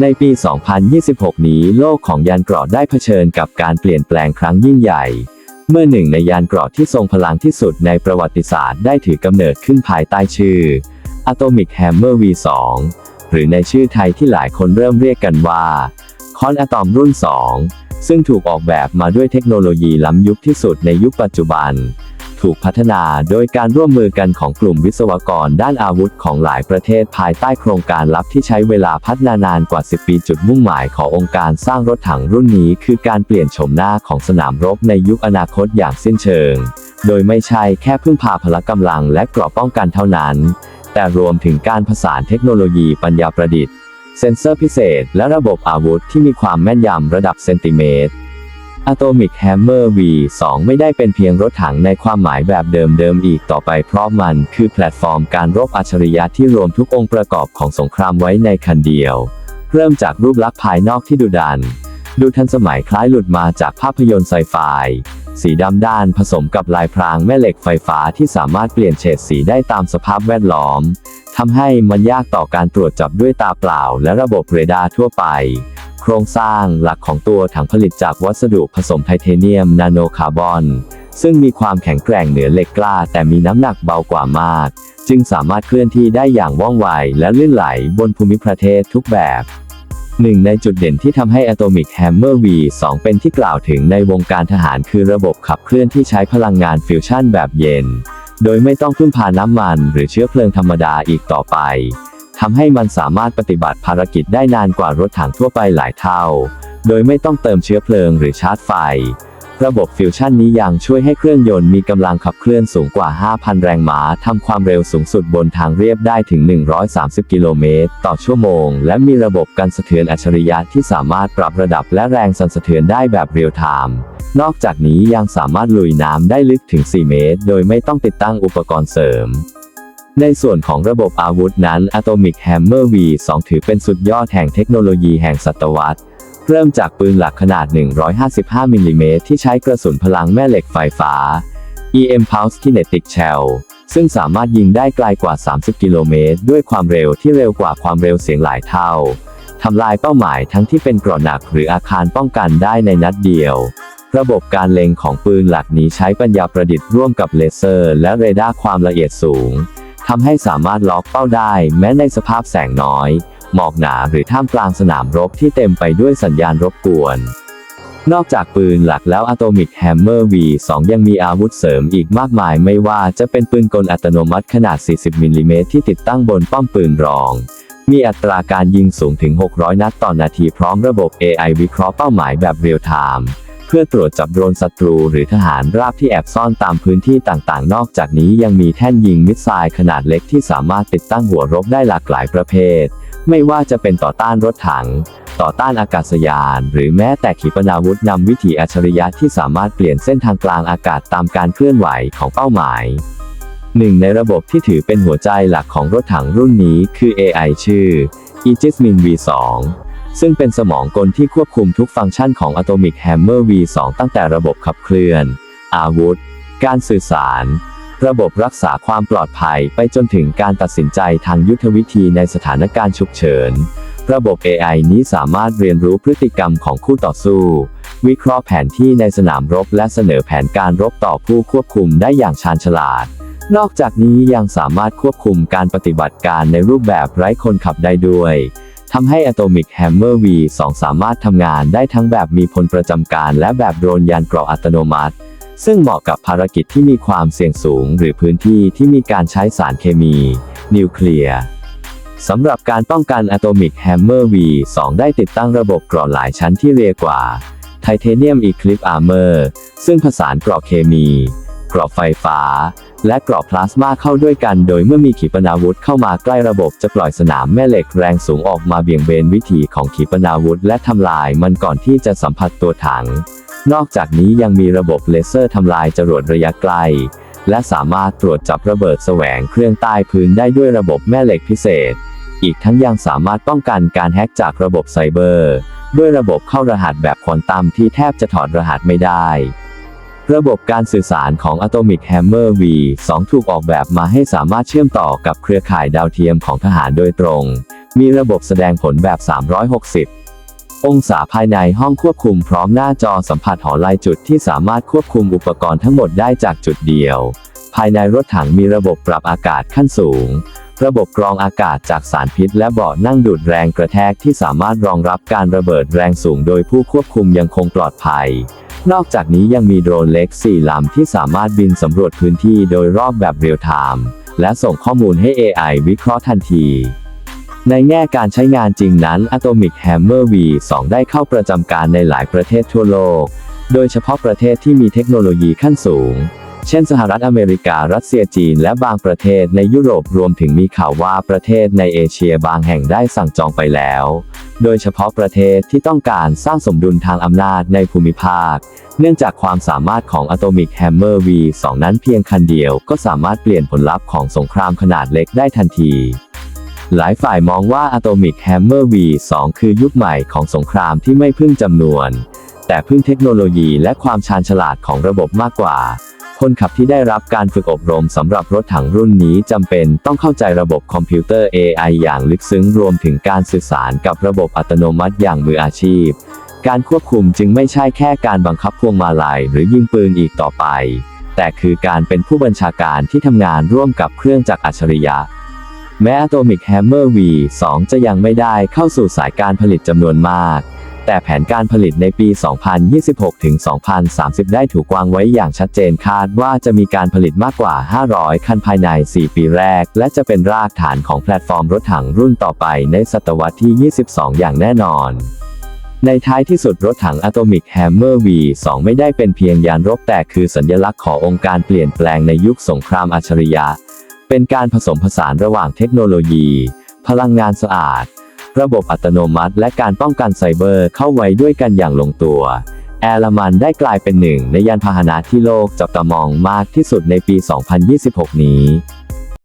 ในปี 2026 นี้โลกของยานเกราะได้เผชิญกับการเปลี่ยนแปลงครั้งยิ่งใหญ่ เมื่อหนึ่งในยานเกราะที่ทรงพลังที่สุดในประวัติศาสตร์ได้ถือกำเนิดขึ้นภายใต้ชื่อ Atomic Hammer V2 หรือในชื่อไทยที่หลายคนเริ่มเรียกกันว่าคอนอะตอมรุ่น 2 ซึ่งถูกออกแบบมาด้วยเทคโนโลยีล้ำยุคที่สุดในยุคปัจจุบัน ถูกพัฒนาโดยการร่วมมือกันของกลุ่มวิศวกรด้านอาวุธของหลายประเทศภายใต้โครงการลับที่ใช้เวลาพัฒนานานกว่า 10 ปีจุดมุ่งหมายขององค์การสร้างรถถังรุ่นนี้ คือการเปลี่ยนโฉมหน้าของสนามรบในยุคอนาคตอย่างสิ้นเชิง โดยไม่ใช่แค่พึ่งพาพละกำลังและกราะป้องกันเท่านั้น แต่รวมถึงการผสานเทคโนโลยีปัญญาประดิษฐ์ เซ็นเซอร์พิเศษ และระบบอาวุธที่มีความแม่นยำระดับเซนติเมตร Atomic Hammer V2 ไม่ได้เป็นเพียงรถถังในความหมายแบบเดิมๆอีกต่อไปเพราะมันคือแพลตฟอร์มการรบอัจฉริยะที่รวมทุกองค์ประกอบของสงครามไว้ในคันเดียว เริ่มจากรูปลักษณ์ภายนอกที่ดุดัน ดูทันสมัยคล้ายหลุดมาจากภาพยนตร์ไซไฟสีดำด้านผสมกับลายพรางแม่เหล็กไฟฟ้าที่สามารถเปลี่ยนเฉดสีได้ตามสภาพแวดล้อมทำให้มันยากต่อการตรวจจับด้วยตาเปล่าและระบบเรดาร์ทั่วไป โครงสร้างหลักของตัวถังผลิตจากวัสดุผสมไทเทเนียมนาโนคาร์บอน ซึ่งมีความแข็งแกร่งเหนือเหล็กกล้า แต่มีน้ำหนักเบากว่ามาก จึงสามารถเคลื่อนที่ได้อย่างว่องไวและลื่นไหลบนภูมิประเทศทุกแบบหนึ่งในจุดเด่นที่ทำให้ Atomic Hammer V2 เป็นที่กล่าวถึงในวงการทหารคือระบบขับเคลื่อนที่ใช้พลังงานฟิวชั่นแบบเย็น โดยไม่ต้องพึ่งพาน้ำมันหรือเชื้อเพลิงธรรมดาอีกต่อไป ทำให้มันสามารถปฏิบัติภารกิจได้นานกว่ารถถังทั่วไปหลายเท่า โดยไม่ต้องเติมเชื้อเพลิงหรือชาร์จไฟ ระบบฟิวชั่นนี้ยังช่วยให้เครื่องยนต์มีกำลังขับเคลื่อนสูงกว่า 5,000 แรงม้าทำความเร็วสูงสุดบนทางเรียบได้ถึง 130 กิโลเมตรต่อชั่วโมง และมีระบบกันสะเทือนอัจฉริยะที่สามารถปรับระดับและแรงสั่นสะเทือนได้แบบเรียลไทม์นอกจากนี้ยังสามารถลุยน้ำได้ลึกถึง 4 เมตร โดยไม่ต้องติดตั้งอุปกรณ์เสริม ในส่วนของระบบอาวุธนั้น Atomic Hammer V2 ถือเป็นสุดยอดแห่งเทคโนโลยีแห่งศตวรรษ เริ่มจากปืนหลักขนาด 155มิลลิเมตรที่ใช้กระสุนพลังแม่เหล็กไฟฟ้า EM Pulse Kinetic Shell ซึ่งสามารถยิงได้ไกลกว่า 30 กิโลเมตร ด้วยความเร็วที่เร็วกว่าความเร็วเสียงหลายเท่า ทำลายเป้าหมายทั้งที่เป็นเกราะหนักหรืออาคารป้องกันได้ในนัดเดียว ระบบการเล็งของปืนหลักนี้ใช้ปัญญาประดิษฐ์ร่วมกับเลเซอร์ และเรดาร์ความละเอียดสูง ทำให้สามารถล็อกเป้าได้แม้ในสภาพแสงน้อย หมอกหนาหรือท่ามกลางสนามรบที่เต็มไปด้วยสัญญาณรบกวน นอกจากปืนหลักแล้ว Atomic Hammer V2 ยังมีอาวุธเสริมอีกมากมายไม่ว่าจะเป็นปืนกลอัตโนมัติขนาด 40มิลลิเมตรที่ติดตั้งบนป้อมปืนรอง มีอัตราการยิงสูงถึง 600 นัดต่อนาทีพร้อมระบบ AI วิเคราะห์เป้าหมายแบบเรียลไทม์ พื่อตรวจจับโดรนศัตรูหรือทหารราบที่แอบซ่อนตามพื้นที่ต่างๆ นอกจากนี้ยังมีแท่นยิงมิสไซล์ขนาดเล็กที่สามารถติดตั้งหัวรบได้หลากหลายประเภท ไม่ว่าจะเป็นต่อต้านรถถัง ต่อต้านอากาศยาน หรือแม้แต่ขีปนาวุธนำวิถีอัจฉริยะที่สามารถเปลี่ยนเส้นทางกลางอากาศตามการเคลื่อนไหวของเป้าหมายหนึ่งในระบบที่ถือเป็นหัวใจหลักของรถถังรุ่นนี้คือ AI ชื่อ Aegis Min V2 ซึ่งเป็นสมองกลที่ควบคุมทุกฟังก์ชันของ Atomic Hammer V2 ตั้งแต่ระบบขับเคลื่อน อาวุธ การสื่อสาร ระบบรักษาความปลอดภัยไปจนถึงการตัดสินใจทางยุทธวิธีในสถานการณ์ฉุกเฉิน ระบบ AI นี้สามารถเรียนรู้พฤติกรรมของคู่ต่อสู้ วิเคราะห์แผนที่ในสนามรบและเสนอแผนการรบต่อผู้ควบคุมได้อย่างชาญฉลาดนอกจากนี้ยังสามารถควบคุมการปฏิบัติการในรูปแบบไร้คนขับได้ด้วย ทำให้ Atomic Hammer V2 สามารถทำงานได้ทั้งแบบมีพลประจำการและแบบโดรนยานเกราะอัตโนมัติ ซึ่งเหมาะกับภารกิจที่มีความเสี่ยงสูง หรือพื้นที่ที่มีการใช้สารเคมี นิวเคลียร์สำหรับการป้องกัน Atomic Hammer V2 ได้ติดตั้งระบบกราะหลายชั้นที่เรียกว่า Titanium Eclipse Armor ซึ่งผสานกราะเคมี กราะไฟฟ้า และเกราะพลาสมาเข้าด้วยกัน โดยเมื่อมีขีปนาวุธเข้ามาใกล้ระบบจะปล่อยสนามแม่เหล็กแรงสูงออกมาเบี่ยงเบนวิถีของขีปนาวุธและทำลายมันก่อนที่จะสัมผัสตัวถัง นอกจากนี้ยังมีระบบเลเซอร์ทำลายจรวดระยะไกล และสามารถตรวจจับระเบิดแสวงเครื่องใต้พื้นได้ด้วยระบบแม่เหล็กพิเศษ อีกทั้งยังสามารถป้องกันการแฮ็กจากระบบไซเบอร์ ด้วยระบบเข้ารหัสแบบควอนตัมที่แทบจะถอดรหัสไม่ได้ ระบบการสื่อสารของ Atomic Hammer V2 ถูกออกแบบมาให้สามารถเชื่อมต่อกับเครือข่ายดาวเทียมของทหารโดยตรง มีระบบแสดงผลแบบ 360 องศาภายในห้องควบคุมพร้อมหน้าจอสัมผัสหอลายจุดที่สามารถควบคุมอุปกรณ์ทั้งหมดได้จากจุดเดียว ภายในรถถังมีระบบปรับอากาศขั้นสูง ระบบกรองอากาศจากสารพิษ และเบาะนั่งดูดแรงกระแทกที่สามารถรองรับการระเบิดแรงสูง โดยผู้ควบคุมยังคงปลอดภัย นอกจากนี้ยังมีโดรนเล็ก 4 ลำที่สามารถบินสำรวจพื้นที่โดยรอบแบบเรียลไทม์และส่งข้อมูลให้ AI วิเคราะห์ทันที ในแง่การใช้งานจริงนั้น Atomic Hammer V2 ได้เข้าประจำการในหลายประเทศทั่วโลก โดยเฉพาะประเทศที่มีเทคโนโลยีขั้นสูง เช่นสหรัฐอเมริการัสเซียจีนและบางประเทศในยุโรปรวมถึงมีข่าวว่าประเทศในเอเชียบางแห่งได้สั่งจองไปแล้ว โดยเฉพาะประเทศที่ต้องการสร้างสมดุลทางอำนาจในภูมิภาค เนื่องจากความสามารถของ Atomic Hammer V2 นั้นเพียงคันเดียวก็สามารถเปลี่ยนผลลัพธ์ของสงครามขนาดเล็กได้ทันทีหลายฝ่ายมองว่า Atomic Hammer V2 คือยุคใหม่ของสงครามที่ไม่พึ่งจำนวน แต่พึ่งเทคโนโลยีและความชาญฉลาดของระบบมากกว่า คนขับที่ได้รับการฝึกอบรมสำหรับรถถังรุ่นนี้จำเป็นต้องเข้าใจระบบคอมพิวเตอร์ AI อย่างลึกซึ้งรวมถึงการสื่อสารกับระบบอัตโนมัติอย่างมืออาชีพ การควบคุมจึงไม่ใช่แค่การบังคับพวงมาลัยหรือยิงปืนอีกต่อไป แต่คือการเป็นผู้บัญชาการที่ทำงานร่วมกับเครื่องจักรอัจฉริยะแม้ Atomic Hammer V2 จะยังไม่ได้เข้าสู่สายการผลิตจำนวนมาก แต่แผนการผลิตในปี 2026 ถึง 2030 ได้ถูกวางไว้อย่างชัดเจนคาดว่าจะมีการผลิตมากกว่า 500 คันภายใน 4 ปีแรก และจะเป็นรากฐานของแพลตฟอร์มรถถังรุ่นต่อไปในศตวรรษที่ 22 อย่างแน่นอนในท้ายที่สุดรถถัง Atomic Hammer V2 ไม่ได้เป็นเพียงยานรบแต่คือสัญลักษณ์ขององค์การเปลี่ยนแปลงในยุคสงครามอัจฉริยะ เป็นการผสมผสานระหว่างเทคโนโลยี พลังงานสะอาด ระบบอัตโนมัติ และการป้องกันไซเบอร์เข้าไว้ด้วยกันอย่างลงตัว แอร์ลมันได้กลายเป็นหนึ่งในยานพาหนะที่โลกจับตามองมากที่สุดในปี 2026 นี้